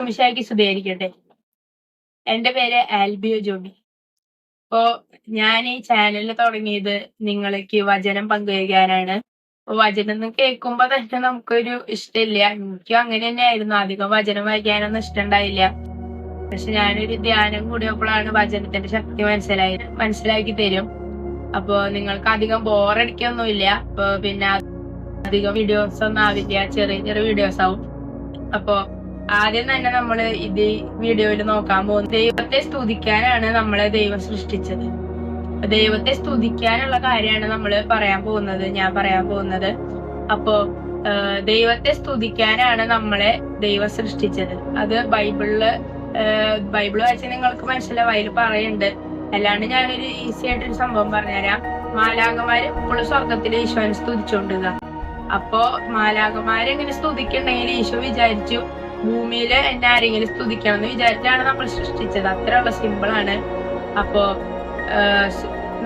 നിമിഷമാക്കി സ്തുതിയായിരിക്കട്ടെ എന്റെ പേര് ആൽബിയോ ജോബി. അപ്പോ ഞാൻ ഈ ചാനൽ തുടങ്ങിയത് നിങ്ങൾക്ക് വചനം പങ്കുവയ്ക്കാനാണ്. വചനം കേൾക്കുമ്പോ തന്നെ നമുക്കൊരു ഇഷ്ടമില്ല. എനിക്കും അങ്ങനെ തന്നെയായിരുന്നു. അധികം വചനം വായിക്കാനൊന്നും ഇഷ്ടമുണ്ടായില്ല പക്ഷെ ഞാനൊരു ധ്യാനം കൂടിയപ്പോഴാണ് വചനത്തിന്റെ ശക്തി മനസ്സിലായി മനസ്സിലാക്കി തരും. അപ്പോ നിങ്ങൾക്ക് അധികം ബോറടിക്കൊന്നുമില്ല അപ്പൊ പിന്നെ അധികം വീഡിയോസ് ഒന്നും ആവില്ല. ചെറിയ ചെറിയ വീഡിയോസ് ആവും. അപ്പോ ആദ്യം തന്നെ നമ്മൾ ഇത് വീഡിയോയിൽ നോക്കാൻ പോകുന്നത് ദൈവത്തെ സ്തുതിക്കാനാണ് നമ്മളെ ദൈവം സൃഷ്ടിച്ചത്. ദൈവത്തെ സ്തുതിക്കാനുള്ള കാര്യമാണ് നമ്മൾ പറയാൻ പോകുന്നത് ഞാൻ പറയാൻ പോകുന്നത്. അപ്പോ ദൈവത്തെ സ്തുതിക്കാനാണ് നമ്മളെ ദൈവം സൃഷ്ടിച്ചത്. അത് ബൈബിളിൽ ബൈബിൾ വായിച്ച് നിങ്ങൾക്ക് മനസ്സിലായി പറയുന്നുണ്ട് അല്ലാണ്ട് ഞാനൊരു ഈസി ആയിട്ടൊരു സംഭവം പറഞ്ഞുതരാം. മാലാകമാര് ഇപ്പോഴും സ്വർഗത്തിൽ ഈശോനെ സ്തുതിച്ചുകൊണ്ടിരുക അപ്പോ മാലാകമാരെങ്ങനെ സ്തുതിക്കണ്ടെങ്കിൽ ഈശോ വിചാരിച്ചു ഭൂമിയിൽ എന്നെ ആരെങ്കിലും സ്തുതിക്കണം എന്ന് വിചാരിച്ചാണ് നമ്മൾ സൃഷ്ടിച്ചത്. അത്രയുള്ള സിമ്പിൾ ആണ്. അപ്പോ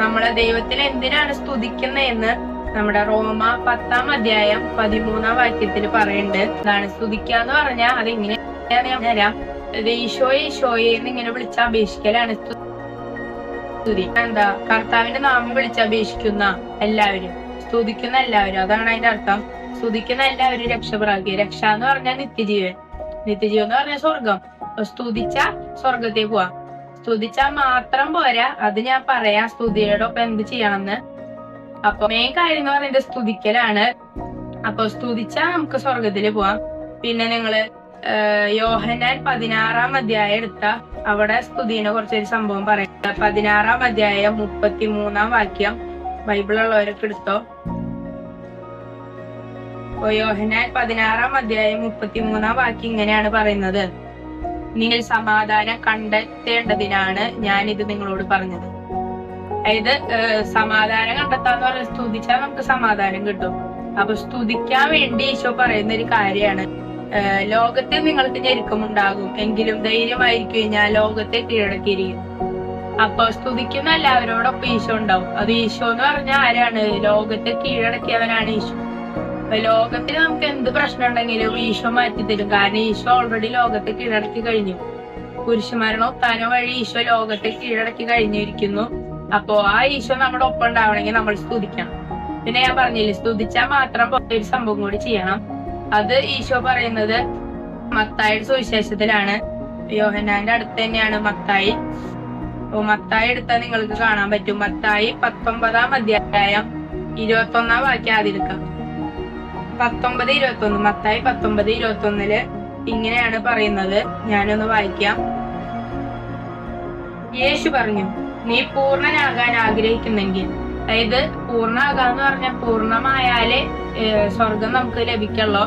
നമ്മളെ ദൈവത്തിൽ എന്തിനാണ് സ്തുതിക്കുന്നതെന്ന് നമ്മുടെ റോമ പത്താം അധ്യായം പതിമൂന്നാം വാക്യത്തിൽ പറയുന്നുണ്ട്. അതാണ് സ്തുതിക്കുക എന്ന് പറഞ്ഞാൽ അത് എങ്ങനെയാണ് തരാം ഈശോയെ ഈശോയെ എന്ന് ഇങ്ങനെ വിളിച്ച അപേക്ഷിക്കലാണ് എന്താ കർത്താവിന്റെ നാമം വിളിച്ച് അപേക്ഷിക്കുന്ന എല്ലാവരും സ്തുതിക്കുന്ന എല്ലാവരും അതാണ് അതിന്റെ അർത്ഥം. സ്തുതിക്കുന്ന എല്ലാവരും രക്ഷപ്രാപിക്കുക രക്ഷ എന്ന് പറഞ്ഞാൽ നിത്യജീവൻ. നിത്യജീവൻ എന്ന് പറഞ്ഞ സ്വർഗം സ്തുതിച്ച സ്വർഗത്തേക്ക് പോവാം. സ്തുതിച്ചാൽ മാത്രം പോരാ. അത് ഞാൻ പറയാ. സ്തുതിയുടെ ഒപ്പം എന്ത് ചെയ്യണമെന്ന് അപ്പൊ മെയിൻ കാര്യം എന്ന് പറയുന്നത് സ്തുതിക്കലാണ്. അപ്പൊ സ്തുതിച്ചാൽ നമുക്ക് സ്വർഗത്തിൽ പോവാം. പിന്നെ നിങ്ങൾ യോഹനാൻ പതിനാറാം അധ്യായം എടുത്ത അവിടെ സ്തുതിനെ കുറിച്ചൊരു സംഭവം പറയാം. പതിനാറാം അധ്യായം മുപ്പത്തി മൂന്നാം വാക്യം ബൈബിളുള്ളവരൊക്കെ എടുത്തോ? അപ്പൊ യോഹന്നാൻ പതിനാറാം അധ്യായം മുപ്പത്തിമൂന്നാം വാക്യം ഇങ്ങനെയാണ് പറയുന്നത്. നിങ്ങൾ സമാധാനം കണ്ടെത്തേണ്ടതിനാണ് ഞാൻ ഇത് നിങ്ങളോട് പറഞ്ഞത്. അതായത് സമാധാനം കണ്ടെത്താന്ന് പറഞ്ഞാൽ സ്തുതിച്ചാൽ നമുക്ക് സമാധാനം കിട്ടും. അപ്പൊ സ്തുതിക്കാൻ വേണ്ടി ഈശോ പറയുന്ന ഒരു കാര്യമാണ് ലോകത്തെ നിങ്ങൾക്ക് ഞെരുക്കമുണ്ടാകും. എങ്കിലും ധൈര്യമായിരിക്കും കഴിഞ്ഞാൽ ലോകത്തെ കീഴടക്കിയിരിക്കും അപ്പൊ സ്തുതിക്കുന്ന എല്ലാവരോടൊപ്പം ഈശോ ഉണ്ടാവും. അത് ഈശോ എന്ന് പറഞ്ഞാൽ ആരാണ്? ലോകത്തെ കീഴടക്കിയവനാണ് ഈശോ. ലോകത്തിൽ നമുക്ക് എന്ത് പ്രശ്നം ഉണ്ടെങ്കിലും ഈശോ മാറ്റി തരും കാരണം ഈശോ ഓൾറെഡി ലോകത്തെ കീഴടക്കി കഴിഞ്ഞു. പുരുഷന്മാരുടെ ഒത്താനോ വഴി ഈശോ ലോകത്തെ കീഴടക്കി കഴിഞ്ഞിരിക്കുന്നു. അപ്പോ ആ ഈശോ നമ്മുടെ ഒപ്പം ഉണ്ടാവണമെങ്കിൽ നമ്മൾ സ്തുതിക്കണം. പിന്നെ ഞാൻ പറഞ്ഞില്ലേ സ്തുതിച്ചാൽ മാത്രം ഒരു സംഭവം കൂടി ചെയ്യണം. അത് ഈശോ പറയുന്നത് മത്തായുടെ സുവിശേഷത്തിലാണ്. യോഹനാന്റെ അടുത്ത് തന്നെയാണ് മത്തായി. മത്തായി എടുത്താൽ നിങ്ങൾക്ക് കാണാൻ പറ്റും. മത്തായി പത്തൊമ്പതാം അധ്യായം ഇരുപത്തി ഒന്നാം വാക്യം ആദ്യം പത്തൊമ്പത് ഇരുപത്തി ഒന്ന് മത്തായി പത്തൊമ്പത് ഇരുപത്തി ഒന്നിൽ ഇങ്ങനെയാണ് പറയുന്നത്. ഞാനൊന്ന് വായിക്കാം. യേശു പറഞ്ഞു നീ പൂർണനാകാൻ ആഗ്രഹിക്കുന്നെങ്കിൽ അതായത് പൂർണാകാന്ന് പറഞ്ഞാൽ പൂർണമായാലേ സ്വർഗം നമുക്ക് ലഭിക്കുള്ളൂ.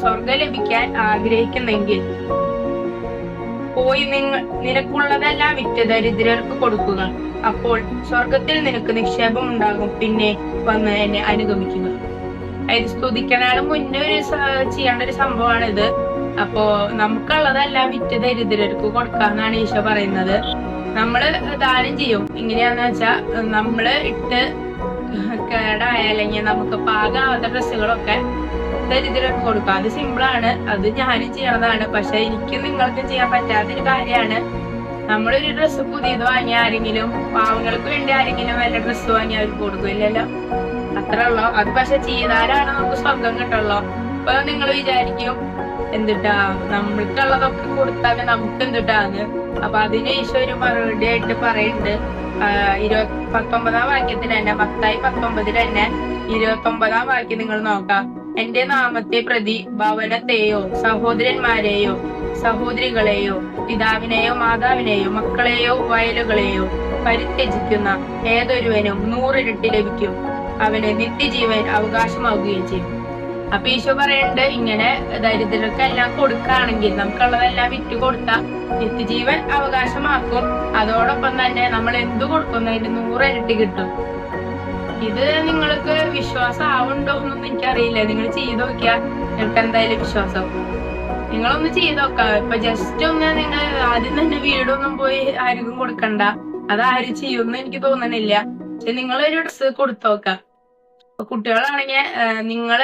സ്വർഗം ലഭിക്കാൻ ആഗ്രഹിക്കുന്നെങ്കിൽ പോയി നിങ്ങൾ നിനക്കുള്ളതെല്ലാം വിറ്റ് ദരിദ്രർക്ക് കൊടുക്കുക. അപ്പോൾ സ്വർഗത്തിൽ നിനക്ക് നിക്ഷേപം ഉണ്ടാകും. പിന്നെ വന്ന് എന്നെ അനുഗമിക്കുക. അതായത് സ്തുതിക്കനാണ് മുന്നേ ഒരു ചെയ്യേണ്ട ഒരു സംഭവമാണ് ഇത് അപ്പോ നമുക്കുള്ളതെല്ലാം വിറ്റ് ദരിദ്രർക്ക് കൊടുക്കാന്നാണ് ഈശോ പറയുന്നത്. നമ്മൾ ദാനം ചെയ്യും. എങ്ങനെയാന്ന് വെച്ചാ നമ്മൾ ഇട്ട് കേടായ അല്ലെങ്കിൽ നമുക്ക് പാകാവാത്ത ഡ്രസ്സുകളൊക്കെ ദരിദ്രർക്ക് കൊടുക്കും. അത് സിമ്പിളാണ്. അത് ഞാനും ചെയ്യണതാണ്. പക്ഷെ എനിക്ക് നിങ്ങൾക്ക് ചെയ്യാൻ പറ്റാത്തൊരു കാര്യമാണ്. നമ്മളൊരു ഡ്രസ്സ് പുതിയത് വാങ്ങിയ ആരെങ്കിലും പാവങ്ങൾക്ക് വേണ്ടി ആരെങ്കിലും വല്ല ഡ്രസ്സ് വാങ്ങി അവർക്ക് കൊടുക്കില്ലല്ലോ. അത്രേ ഉള്ളൂ. അത് പക്ഷെ ചെയ്താലാണ് നമുക്ക് സ്വർഗം കിട്ടുള്ളൂ. അപ്പൊ നിങ്ങൾ വിചാരിക്കും എന്തിട്ടാ നമ്മൾക്കുള്ളതൊക്കെ കൊടുത്താൽ നമുക്ക് എന്തിട്ടാന്ന്? അപ്പൊ അതിന് ഈശോ ഒരു മറുപടി ആയിട്ട് പറയുന്നുണ്ട് ഇരുപത്തി പത്തൊമ്പതാം വാക്യത്തിൽ തന്നെ പത്തായി പത്തൊമ്പതിൽ തന്നെ ഇരുപത്തി ഒമ്പതാം വാക്യം നിങ്ങൾ നോക്കാം. എന്റെ നാമത്തെ പ്രതി ഭവനത്തെയോ സഹോദരന്മാരെയോ സഹോദരികളെയോ പിതാവിനെയോ മാതാവിനെയോ മക്കളെയോ വയലുകളെയോ പരിത്യജിക്കുന്ന ഏതൊരുവനും നൂറിരട്ടി ലഭിക്കും. അവന് നിത്യജീവൻ അവകാശമാവുകയും ചെയ്യും. അപ്പൊ ഈശോ പറയുന്നുണ്ട് ഇങ്ങനെ ദരിദ്രർക്കെല്ലാം കൊടുക്കുകയാണെങ്കിൽ നമുക്കുള്ളതെല്ലാം വിറ്റ് കൊടുത്താൽ നിത്യജീവൻ അവകാശമാക്കും. അതോടൊപ്പം തന്നെ നമ്മൾ എന്ത് കൊടുക്കുന്നതിന് നൂറിരട്ടി കിട്ടും. ഇത് നിങ്ങൾക്ക് വിശ്വാസം ആവുണ്ടോ എന്നൊന്നും എനിക്കറിയില്ല. നിങ്ങൾ ചെയ്ത് നോക്കിയാൽ നിങ്ങൾക്ക് എന്തായാലും വിശ്വാസം നിങ്ങളൊന്ന് ചെയ്ത് നോക്കാം. ഇപ്പൊ ജസ്റ്റ് ഒന്ന് നിങ്ങൾ ആദ്യം തന്നെ വീടൊന്നും പോയി ആർക്കും കൊടുക്കണ്ട. അതാരും ചെയ്യുമെന്ന് എനിക്ക് തോന്നണില്ല. പക്ഷെ നിങ്ങളൊരു ഡ്രസ്സ് കൊടുത്തു നോക്കാം. ഇപ്പൊ കുട്ടികളാണെങ്കിൽ നിങ്ങൾ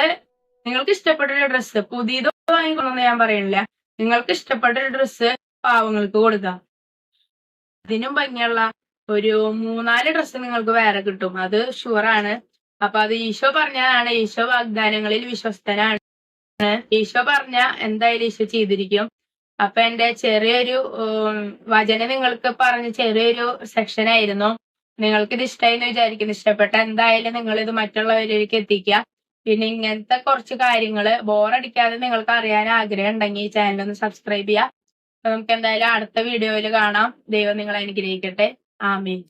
നിങ്ങൾക്ക് ഇഷ്ടപ്പെട്ട ഒരു ഡ്രസ്സ് പുതിയത് വാങ്ങിക്കണമെന്ന് ഞാൻ പറയണില്ല. നിങ്ങൾക്ക് ഇഷ്ടപ്പെട്ട ഒരു ഡ്രസ്സ് പാവങ്ങൾക്ക് കൊടുക്കാം അതിനും ഭംഗിയുള്ള ഒരു മൂന്നാൽ ഡ്രസ്സ് നിങ്ങൾക്ക് വേറെ കിട്ടും. അത് ഷുവറാണ് അപ്പൊ അത് ഈശോ പറഞ്ഞതാണ്. ഈശോ വാഗ്ദാനങ്ങളിൽ വിശ്വസ്തനാണ്. ഈശോ പറഞ്ഞ എന്തായാലും ഈശോ ചെയ്തിരിക്കും. അപ്പൊ എന്റെ ചെറിയൊരു വചന നിങ്ങൾക്ക് പറഞ്ഞ ചെറിയൊരു സെക്ഷൻ ആയിരുന്നു. നിങ്ങൾക്ക് ഇത് ഇഷ്ടമായി വിചാരിക്കുന്നു. ഇഷ്ടപ്പെട്ട എന്തായാലും നിങ്ങൾ ഇത് മറ്റുള്ളവരിലേക്ക് എത്തിക്കുക. പിന്നെ ഇങ്ങനത്തെ കുറച്ച് കാര്യങ്ങൾ ബോറടിക്കാതെ നിങ്ങൾക്ക് അറിയാൻ ആഗ്രഹം ഉണ്ടെങ്കിൽ ഈ ചാനൽ ഒന്ന് സബ്സ്ക്രൈബ് ചെയ്യുക. നമുക്ക് എന്തായാലും അടുത്ത വീഡിയോയിൽ കാണാം. ദൈവം നിങ്ങളെ അനുഗ്രഹിക്കട്ടെ. ആമീൻ.